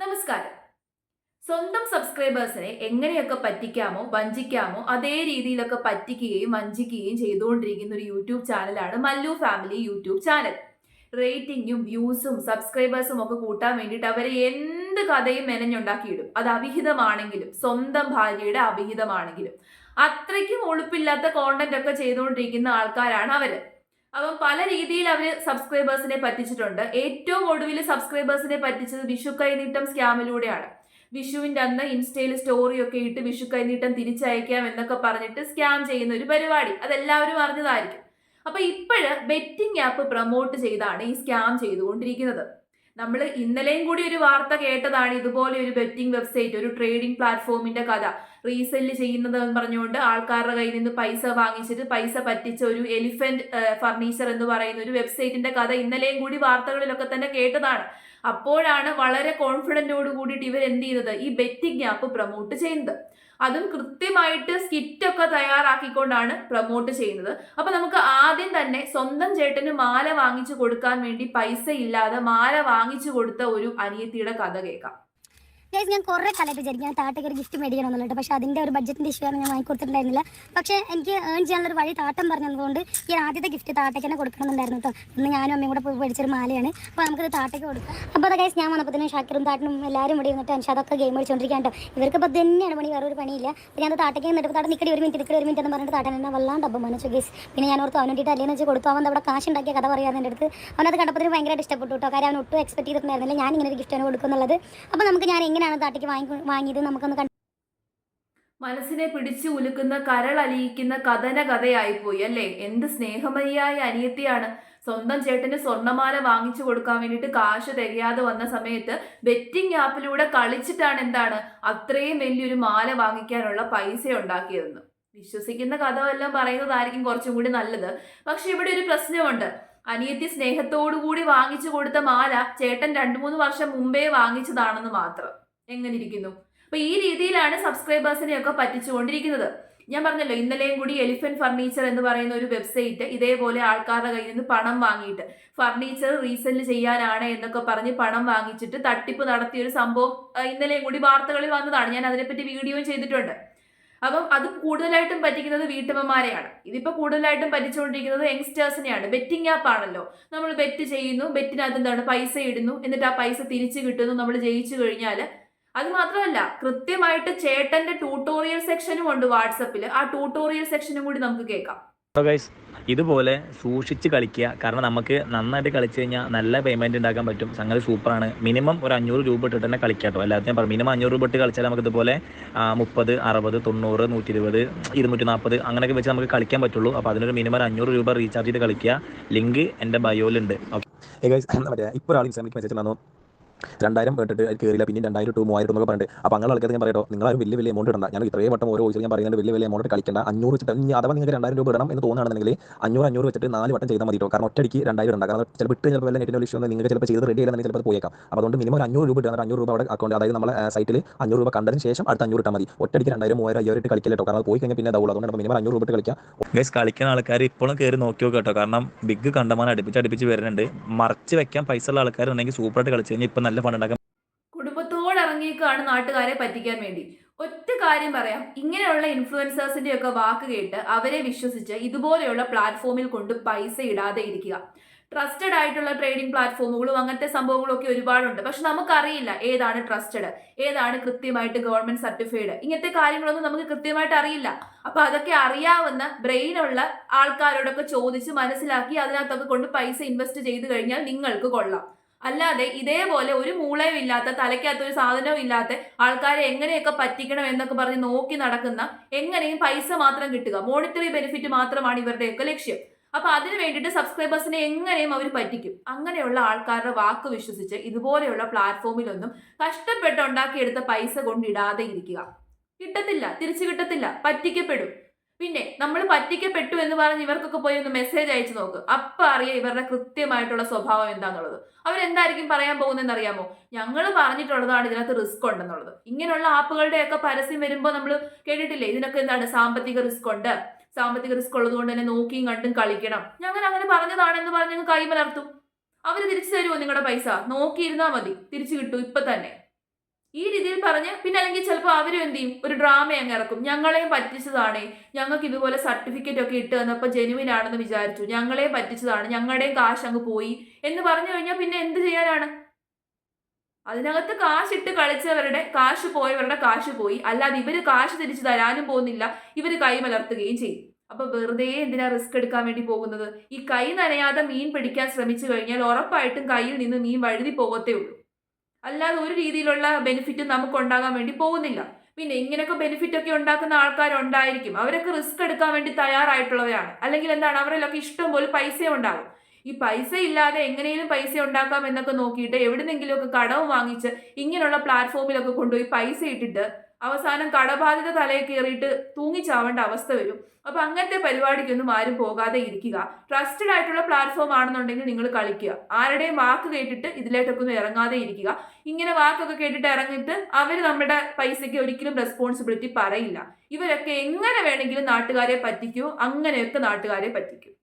നമസ്കാരം. സ്വന്തം സബ്സ്ക്രൈബേഴ്സിനെ എങ്ങനെയൊക്കെ പറ്റിക്കാമോ വഞ്ചിക്കാമോ അതേ രീതിയിലൊക്കെ പറ്റിക്കുകയും വഞ്ചിക്കുകയും ചെയ്തുകൊണ്ടിരിക്കുന്ന ഒരു യൂട്യൂബ് ചാനലാണ് മല്ലു ഫാമിലി യൂട്യൂബ് ചാനൽ. റേറ്റിംഗും വ്യൂസും സബ്സ്ക്രൈബേഴ്സും ഒക്കെ കൂട്ടാൻ വേണ്ടിയിട്ട് അവരെ എന്ത് കഥയും മെനഞ്ഞുണ്ടാക്കിയിടും. അത് അവിഹിതമാണെങ്കിലും സ്വന്തം ഭാര്യയുടെ അവിഹിതമാണെങ്കിലും. അത്രയ്ക്കും ഒളിപ്പില്ലാത്ത കോണ്ടന്റ് ഒക്കെ ചെയ്തുകൊണ്ടിരിക്കുന്ന ആൾക്കാരാണ് അവർ. അപ്പം പല രീതിയിൽ അവർ സബ്സ്ക്രൈബേഴ്സിനെ പറ്റിച്ചിട്ടുണ്ട്. ഏറ്റവും ഒടുവിൽ സബ്സ്ക്രൈബേഴ്സിനെ പറ്റിച്ചത് വിഷു കൈനീട്ടം സ്കാമിലൂടെയാണ് വിഷുവിന്റെ അന്ന് ഇൻസ്റ്റയിൽ സ്റ്റോറിയൊക്കെ ഇട്ട് വിഷു കൈനീട്ടം തിരിച്ചയക്കാം എന്നൊക്കെ പറഞ്ഞിട്ട് സ്കാം ചെയ്യുന്ന ഒരു പരിപാടി. അതെല്ലാവരും അറിഞ്ഞതായിരിക്കും. അപ്പൊ ഇപ്പോഴ് ബെറ്റിംഗ് ആപ്പ് പ്രൊമോട്ട് ചെയ്താണ് ഈ സ്കാം ചെയ്തുകൊണ്ടിരിക്കുന്നത്. നമ്മൾ ഇന്നലെയും കൂടി ഒരു വാർത്ത കേട്ടതാണ് ഇതുപോലെ ഒരു ബെറ്റിംഗ് വെബ്സൈറ്റ് ഒരു ട്രേഡിംഗ് പ്ലാറ്റ്ഫോമിന്റെ കഥ. റീസെൽ ചെയ്യുന്നത് എന്ന് പറഞ്ഞുകൊണ്ട് ആൾക്കാരുടെ കയ്യിൽ നിന്ന് പൈസ വാങ്ങിച്ചിട്ട് പൈസ പറ്റിച്ച ഒരു എലിഫന്റ് ഫർണിച്ചർ എന്ന് പറയുന്ന ഒരു വെബ്സൈറ്റിന്റെ കഥ ഇന്നലെയും കൂടി വാർത്തകളിലൊക്കെ തന്നെ കേട്ടതാണ്. അപ്പോഴാണ് വളരെ കോൺഫിഡന്റോട് കൂടിയിട്ട് ഇവർ എന്ത് ചെയ്യുന്നത് ഈ ബെറ്റിംഗ് ആപ്പ് പ്രൊമോട്ട് ചെയ്യുന്നത്. അതും കൃത്യമായിട്ട് സ്കിറ്റ് ഒക്കെ തയ്യാറാക്കിക്കൊണ്ടാണ് പ്രൊമോട്ട് ചെയ്യുന്നത്. അപ്പൊ നമുക്ക് ആദ്യം തന്നെ സ്വന്തം ചേട്ടന് മാല വാങ്ങിച്ചു കൊടുക്കാൻ വേണ്ടി പൈസ ഇല്ലാതെ മാല വാങ്ങിച്ചു കൊടുത്ത ഒരു അനിയത്തിയുടെ കഥ കേൾക്കാം. ഗൈസ് ഞാൻ കുറേ കാലമായിട്ട് വിചാരിക്കും ഞാൻ താട്ടയ്ക്ക് ഒരു ഗിഫ്റ്റ് മേടിക്കണമെന്നുള്ളത് പക്ഷേ അതിന്റെ ഒരു ബഡ്ജറ്റിന്റെ ഇഷ്യൂ ആണ് ഞാൻ വാങ്ങിക്കൊടുത്തിട്ടുണ്ടായിരുന്നില്ല പക്ഷേ എനിക്ക് ഏൺ ചെയ്യാനുള്ള വഴി താട്ടം പറഞ്ഞതുകൊണ്ട് ഈ ആദ്യത്തെ ഗിഫ്റ്റ് താട്ടയ്ക്ക് തന്നെ കൊടുക്കണമെന്നുണ്ടായിരുന്നു കേട്ടോ. ഇന്ന് ഞാനും അമ്മയും കൂടെ പോയി മേടിച്ചൊരു മാലയാണ്. അപ്പോൾ നമുക്കത് താട്ടയ്ക്ക് കൊടുക്കാം. അപ്പോൾ അത് ഗൈസ് ഞാൻ വന്നപ്പോൾ ഷാക്കിറും താട്ടനും എല്ലാവരും ഇവിടെ ഇരുന്നിട്ട് അൻഷാദൊക്കെ ഗെയിം കളിച്ചുകൊണ്ടിരിക്കാൻ കേട്ടോ. ഇവർക്ക് ഇപ്പോൾ തന്നെയാണ് പണി വേറൊരു പണിയില്ല. അപ്പോൾ ഞാൻ താട്ടയ്ക്ക് നിന്നിട്ട് താട്ടം നിൽക്കടി ഒരു മിനിറ്റ് നിൽക്കടി ഒരു മിനിറ്റ് എന്ന് പറഞ്ഞിട്ട് താട്ടൻ എന്നെ വല്ലാണ്ട് അപ്പം മനസ്സു ഗൈസ് പിന്നെ ഞാൻ ഓർത്ത് അവൻ വേണ്ടിയിട്ട് അല്ലേന്ന് വെച്ച് കൊടുത്തു. അവൻ അവിടെ കാശ് ഉണ്ടാക്കിയ കഥ പറയാൻ എന്റെ അടുത്ത്. അവനത് കണ്ടപ്പോൾ ഭയങ്കരമായിട്ട് ഇഷ്ടപ്പെട്ടു കേട്ടോ. കാര്യം അവൻ ഒട്ടും എക്സ്പെക്ട് ചെയ്തിട്ടുണ്ടായിരുന്നില്ല. ഞാൻ ഇങ്ങനെ ഒരു ഗിഫ്റ്റ് അവന് കൊടുക്കുന്നുള്ളത് അപ്പോൾ നമുക്ക് ഞാൻ എങ്ങനെയാണ് താട്ടിക്ക് വാങ്ങി വാങ്ങിയത്. നമുക്കൊന്ന് കണ്ടു മനസ്സിനെ പിടിച്ചു ഉലുക്കുന്ന കരളലിയിക്കുന്ന കഥന കഥയായിപ്പോയി അല്ലേ? എന്ത് സ്നേഹമതിയായ അനിയത്തിയാണ്. സ്വന്തം ചേട്ടന് സ്വർണമാല വാങ്ങിച്ചു കൊടുക്കാൻ വേണ്ടിയിട്ട് കാശ് തികയാതെ വന്ന സമയത്ത് ബെറ്റിംഗ് ആപ്പിലൂടെ കളിച്ചിട്ടാണ് എന്താണ് അത്രയും വലിയൊരു മാല വാങ്ങിക്കാനുള്ള പൈസ ഉണ്ടാക്കിയതെന്ന്. വിശ്വസിക്കുന്ന കഥ എല്ലാം പറയുന്നതായിരിക്കും കുറച്ചും കൂടി നല്ലത്. പക്ഷെ ഇവിടെ ഒരു പ്രശ്നമുണ്ട്. അനിയത്തി സ്നേഹത്തോടു കൂടി വാങ്ങിച്ചു കൊടുത്ത മാല ചേട്ടൻ രണ്ടു മൂന്ന് വർഷം മുമ്പേ വാങ്ങിച്ചതാണെന്ന് മാത്രം. എങ്ങനെ ഇരിക്കുന്നു അപ്പൊ ഈ രീതിയിലാണ് സബ്സ്ക്രൈബേഴ്സിനെ ഒക്കെ പറ്റിച്ചുകൊണ്ടിരിക്കുന്നത്. ഞാൻ പറഞ്ഞല്ലോ ഇന്നലെയും കൂടി എലിഫന്റ് ഫർണിച്ചർ എന്ന് പറയുന്ന ഒരു വെബ്സൈറ്റ് ഇതേപോലെ ആൾക്കാരുടെ കയ്യിൽ നിന്ന് പണം വാങ്ങിയിട്ട് ഫർണിച്ചർ റീസെൽ ചെയ്യാനാണ് എന്നൊക്കെ പറഞ്ഞ് പണം വാങ്ങിച്ചിട്ട് തട്ടിപ്പ് നടത്തിയ ഒരു സംഭവം ഇന്നലെയും കൂടി വാർത്തകളിൽ വന്നതാണ്. ഞാൻ അതിനെപ്പറ്റി വീഡിയോയും ചെയ്തിട്ടുണ്ട്. അപ്പം അത് കൂടുതലായിട്ടും പറ്റിക്കുന്നത് വീട്ടമ്മമാരെയാണ്. ഇതിപ്പോ കൂടുതലായിട്ടും പറ്റിച്ചുകൊണ്ടിരിക്കുന്നത് യങ്സ്റ്റേഴ്സിനെയാണ് ബെറ്റിംഗ് ആപ്പ് ആണല്ലോ. നമ്മൾ ബെറ്റ് ചെയ്യുന്നു ബെറ്റിനകത്ത് എന്താണ്? പൈസ ഇടുന്നു. എന്നിട്ട് ആ പൈസ തിരിച്ചു കിട്ടുന്നു. നമ്മൾ ജയിച്ചു കഴിഞ്ഞാൽ അത് മാത്രമല്ല കൃത്യമായിട്ട് ചേട്ടന്റെ ട്യൂട്ടോറിയൽ സെക്ഷനും ഉണ്ട് വാട്സപ്പിൽ ആ ട്യൂട്ടോറിയൽ സെക്ഷനും കൂടി നമുക്ക് കേൾക്കാം. ഇതുപോലെ സൂക്ഷിച്ച് കളിക്കുക. കാരണം നമുക്ക് നന്നായിട്ട് കളിച്ചു കഴിഞ്ഞാൽ നല്ല പേയ്മെന്റ് ഉണ്ടാക്കാൻ പറ്റും. സംഗതി സൂപ്പറാണ്. മിനിമം ഒരു അഞ്ഞൂറ് രൂപ ഇട്ടിട്ട് തന്നെ കളിക്കാട്ടോ എല്ലാത്തിനും പറഞ്ഞു മിനിമം അഞ്ഞൂറ് രൂപ ഇട്ട് കളിച്ചാൽ നമുക്ക് ഇതുപോലെ മുപ്പത് അറുപത് തൊണ്ണൂറ് നൂറ്റി ഇരുപത് ഇരുന്നൂറ്റി നാൽപ്പത് അങ്ങനെയൊക്കെ വെച്ച് നമുക്ക് കളിക്കാൻ പറ്റുള്ളൂ. അപ്പോൾ അതിനൊരു മിനിമം ഒരു അഞ്ഞൂറ് രൂപ റീചാർജ് ചെയ്ത് കളിക്കുക. ലിങ്ക് എന്റെ ബയോയിലുണ്ട് ഓക്കെ മറ്റേ ഇപ്പോൾ ഒരാൾ ഇൻസ്റ്റാമിക്ക് മെസ്സേജ് വന്നു. രണ്ടായിരം കേട്ടിട്ട് കയറിയില്ല പിന്നെ രണ്ടായിരം ടു മൂവായിരം എന്നൊക്കെ പറഞ്ഞിട്ട്. അപ്പോൾ അങ്ങനെ ആൾക്കാർ ഞാൻ പറയട്ടോ നിങ്ങൾ വലിയ വലിയ എമൗണ്ട് ഇടണ്ട. ഞാൻ ഇത്രയും വട്ടം ഓരോ വോയിസിൽ ഞാൻ പറയുന്നത് വലിയ വലിയ എമൗണ്ട് കളിക്കേണ്ട. അഞ്ഞൂറ് വെച്ചിട്ട് ഇനി അഥവാ നിങ്ങൾക്ക് രണ്ടായിരം രൂപ ഇടണം എന്ന് തോന്നുകയാണെന്നുണ്ടെങ്കിൽ അഞ്ഞൂറ് അഞ്ഞൂറ് വെച്ചിട്ട് നാല് വട്ടം ചെയ്താൽ മതിട്ടോ. കാരണം ഒറ്റയ്ക്ക് രണ്ടായിരം ഇടണ്ട. കാരണം ചിലപ്പോൾ ഇട്ട് ചിലപ്പോൾ നെറ്റിന്റെ ഇഷ്യൂ നിങ്ങൾക്ക് ചിലപ്പോൾ ചെയ്ത് റെഡി ആയിരുന്നു ചിലപ്പോൾ പോയേക്കാം. അപ്പോൾ അതുകൊണ്ട് മിനിമം ഒരു അഞ്ഞൂറ് രൂപ ഇട്ടാൽ അഞ്ഞൂറ് രൂപ അവിടെ അക്കൗണ്ട് അതായത് നമ്മളെ സൈറ്റിൽ അഞ്ഞൂറ് രൂപ കണ്ടതിന് ശേഷം അടുത്ത അഞ്ഞൂറ് ഇട്ടാൽ മതി. ഒറ്റയ്ക്ക് രണ്ടായിരം മൂവായിരം അയ്യായിരം ഇട്ട് കളിക്കില്ല കേട്ടോ കാരണം പോയി കഴിഞ്ഞാൽ പിന്നെ ഇതാവുള്ളൂ. അതുകൊണ്ട് മിനിമം അഞ്ഞൂറ് രൂപ ഇട്ട് കളിക്കുക. ഗൈസ് കളിക്കുന്ന ആൾക്കാർ ഇപ്പോഴും കയറി നോക്കി നോക്കുക കേട്ടോ. കാരണം ബിഗ് കണ്ടമാനം അടുപ്പിച്ച് അടുപ്പിച്ച് വരുന്നുണ്ട്. മറച്ച് വെക്കാൻ പൈസ ഉള്ള ആൾക്കാർ ഉണ്ടെങ്കിൽ സൂപ്പറായിട്ട് കളിച്ച് കഴിഞ്ഞാൽ ഇപ്പം നല്ല പണുണ്ടാക്കാൻ കുടുംബത്തോട് ഇറങ്ങിയേക്കാണ് നാട്ടുകാരെ പറ്റിക്കാൻ വേണ്ടി. ഒറ്റ കാര്യം പറയാം. ഇങ്ങനെയുള്ള ഇൻഫ്ലുവൻസേഴ്സിന്റെ ഒക്കെ വാക്ക് കേട്ട് അവരെ വിശ്വസിച്ച് ഇതുപോലെയുള്ള പ്ലാറ്റ്ഫോമിൽ കൊണ്ട് പൈസ ഇടാതെ ഇരിക്കുക. ട്രസ്റ്റഡ് ആയിട്ടുള്ള ട്രേഡിംഗ് പ്ലാറ്റ്ഫോമുകളും അങ്ങനത്തെ സംഭവങ്ങളും ഒക്കെ ഒരുപാടുണ്ട്. പക്ഷെ നമുക്കറിയില്ല ഏതാണ് ട്രസ്റ്റഡ് ഏതാണ് കൃത്യമായിട്ട് ഗവൺമെന്റ് സർട്ടിഫൈഡ് ഇങ്ങനത്തെ കാര്യങ്ങളൊന്നും നമുക്ക് കൃത്യമായിട്ട് അറിയില്ല. അപ്പൊ അതൊക്കെ അറിയാവുന്ന ബ്രെയിനുള്ള ആൾക്കാരോടൊക്കെ ചോദിച്ച് മനസ്സിലാക്കി അതിനകത്തൊക്കെ കൊണ്ട് പൈസ ഇൻവെസ്റ്റ് ചെയ്ത് കഴിഞ്ഞാൽ നിങ്ങൾക്ക് കൊള്ളാം. അല്ലാതെ ഇതേപോലെ ഒരു മൂളയും ഇല്ലാത്ത തലയ്ക്കകത്ത് ഒരു സാധനവും ഇല്ലാത്ത ആൾക്കാരെ എങ്ങനെയൊക്കെ പറ്റിക്കണം എന്നൊക്കെ പറഞ്ഞ് നോക്കി നടക്കുന്ന എങ്ങനെയും പൈസ മാത്രം കിട്ടുക. മോണിറ്ററി ബെനിഫിറ്റ് മാത്രമാണ് ഇവരുടെയൊക്കെ ലക്ഷ്യം. അപ്പൊ അതിനു വേണ്ടിയിട്ട് സബ്സ്ക്രൈബേഴ്സിനെ എങ്ങനെയും അവർ പറ്റിക്കും. അങ്ങനെയുള്ള ആൾക്കാരുടെ വാക്ക് വിശ്വസിച്ച് ഇതുപോലെയുള്ള പ്ലാറ്റ്ഫോമിലൊന്നും കഷ്ടപ്പെട്ട് ഉണ്ടാക്കിയെടുത്ത പൈസ കൊണ്ടിടാതെ ഇരിക്കുക. കിട്ടത്തില്ല തിരിച്ചു കിട്ടത്തില്ല പറ്റിക്കപ്പെടും. പിന്നെ നമ്മൾ പറ്റിക്കപ്പെട്ടു എന്ന് പറഞ്ഞ് ഇവർക്കൊക്കെ പോയി ഒന്ന് മെസ്സേജ് അയച്ചു നോക്ക്. അപ്പൊ അറിയാം ഇവരുടെ കൃത്യമായിട്ടുള്ള സ്വഭാവം എന്താന്നുള്ളത്. അവരെന്തായിരിക്കും പറയാൻ പോകുന്നതെന്ന് അറിയാമോ ഞങ്ങൾ പറഞ്ഞിട്ടുള്ളതാണ് ഇതിനകത്ത് റിസ്ക് ഉണ്ടെന്നുള്ളത്. ഇങ്ങനെയുള്ള ആപ്പുകളുടെയൊക്കെ പരസ്യം വരുമ്പോൾ നമ്മൾ കേട്ടിട്ടില്ലേ? ഇതിനൊക്കെ എന്താണ് സാമ്പത്തിക റിസ്ക് ഉണ്ട്. സാമ്പത്തിക റിസ്ക് ഉള്ളതുകൊണ്ട് തന്നെ നോക്കിയും കണ്ടും കളിക്കണം. ഞങ്ങൾ അങ്ങനെ പറഞ്ഞതാണെന്ന് പറഞ്ഞ് കൈമലർത്തും. അവർ തിരിച്ചു തരുമോ നിങ്ങളുടെ പൈസ? നോക്കിയിരുന്നാൽ മതി. തിരിച്ചു കിട്ടും ഇപ്പൊ തന്നെ ഈ രീതിയിൽ പറഞ്ഞ് പിന്നെ അല്ലെങ്കിൽ ചിലപ്പോൾ അവരും എന്ത് ചെയ്യും? ഒരു ഡ്രാമ അങ്ങ് ഇറക്കും. ഞങ്ങളെയും പറ്റിച്ചതാണ്. ഞങ്ങൾക്ക് ഇതുപോലെ സർട്ടിഫിക്കറ്റ് ഒക്കെ ഇട്ട് തന്നപ്പോൾ ജെനുവിൻ ആണെന്ന് വിചാരിച്ചു. ഞങ്ങളെയും പറ്റിച്ചതാണ്. ഞങ്ങളുടെയും കാശ് അങ്ങ് പോയി എന്ന് പറഞ്ഞു കഴിഞ്ഞാൽ പിന്നെ എന്ത് ചെയ്യാനാണ്? അതിനകത്ത് കാശിട്ട് കളിച്ചവരുടെ കാശ് പോയവരുടെ കാശ് പോയി. അല്ലാതെ ഇവർ കാശ് തിരിച്ചു തരാനും പോകുന്നില്ല. ഇവർ കൈമലർത്തുകയും ചെയ്യും. അപ്പൊ വെറുതെ എന്തിനാ റിസ്ക് എടുക്കാൻ വേണ്ടി പോകുന്നത്? ഈ കൈ നനയാതെ മീൻ പിടിക്കാൻ ശ്രമിച്ചു കഴിഞ്ഞാൽ ഉറപ്പായിട്ടും കയ്യിൽ നിന്ന് മീൻ വഴുതി പോകത്തേ ഉള്ളൂ. അല്ലാതെ ഒരു രീതിയിലുള്ള ബെനിഫിറ്റ് നമുക്ക് ഉണ്ടാകാൻ വേണ്ടി പോകുന്നില്ല. പിന്നെ ഇങ്ങനെയൊക്കെ ബെനിഫിറ്റ് ഒക്കെ ഉണ്ടാക്കുന്ന ആൾക്കാരുണ്ടായിരിക്കും. അവരൊക്കെ റിസ്ക് എടുക്കാൻ വേണ്ടി തയ്യാറായിട്ടുള്ളവരാണ്. അല്ലെങ്കിൽ എന്താണ്? അവരിലൊക്കെ ഇഷ്ടം പോലെ പൈസ ഉണ്ടാകും. ഈ പൈസ ഇല്ലാതെ എങ്ങനെയും പൈസ ഉണ്ടാക്കാം എന്നൊക്കെ നോക്കിയിട്ട് എവിടെന്നെങ്കിലുമൊക്കെ കടവ് വാങ്ങിച്ച് ഇങ്ങനെയുള്ള പ്ലാറ്റ്ഫോമിലൊക്കെ കൊണ്ടുപോയി പൈസ ഇട്ടിട്ട് അവസാനം കടബാധിത തലയിൽ കയറിയിട്ട് തൂങ്ങിച്ചാവേണ്ട അവസ്ഥ വരും. അപ്പൊ അങ്ങനത്തെ പരിപാടിക്കൊന്നും ആരും പോകാതെ ഇരിക്കുക. ട്രസ്റ്റഡ് ആയിട്ടുള്ള പ്ലാറ്റ്ഫോം ആണെന്നുണ്ടെങ്കിൽ നിങ്ങൾ കളിക്കുക. ആരുടെയും വാക്ക് കേട്ടിട്ട് ഇതിലേക്കൊന്നും ഇറങ്ങാതെ ഇരിക്കുക. ഇങ്ങനെ വാക്കൊക്കെ കേട്ടിട്ട് ഇറങ്ങിയിട്ട് അവർ നമ്മുടെ പൈസയ്ക്ക് ഒരിക്കലും റെസ്പോൺസിബിലിറ്റി പറയില്ല. ഇവരൊക്കെ എങ്ങനെ വേണമെങ്കിലും നാട്ടുകാരെ പറ്റിക്കൂ അങ്ങനെയൊക്കെ നാട്ടുകാരെ പറ്റിക്കും.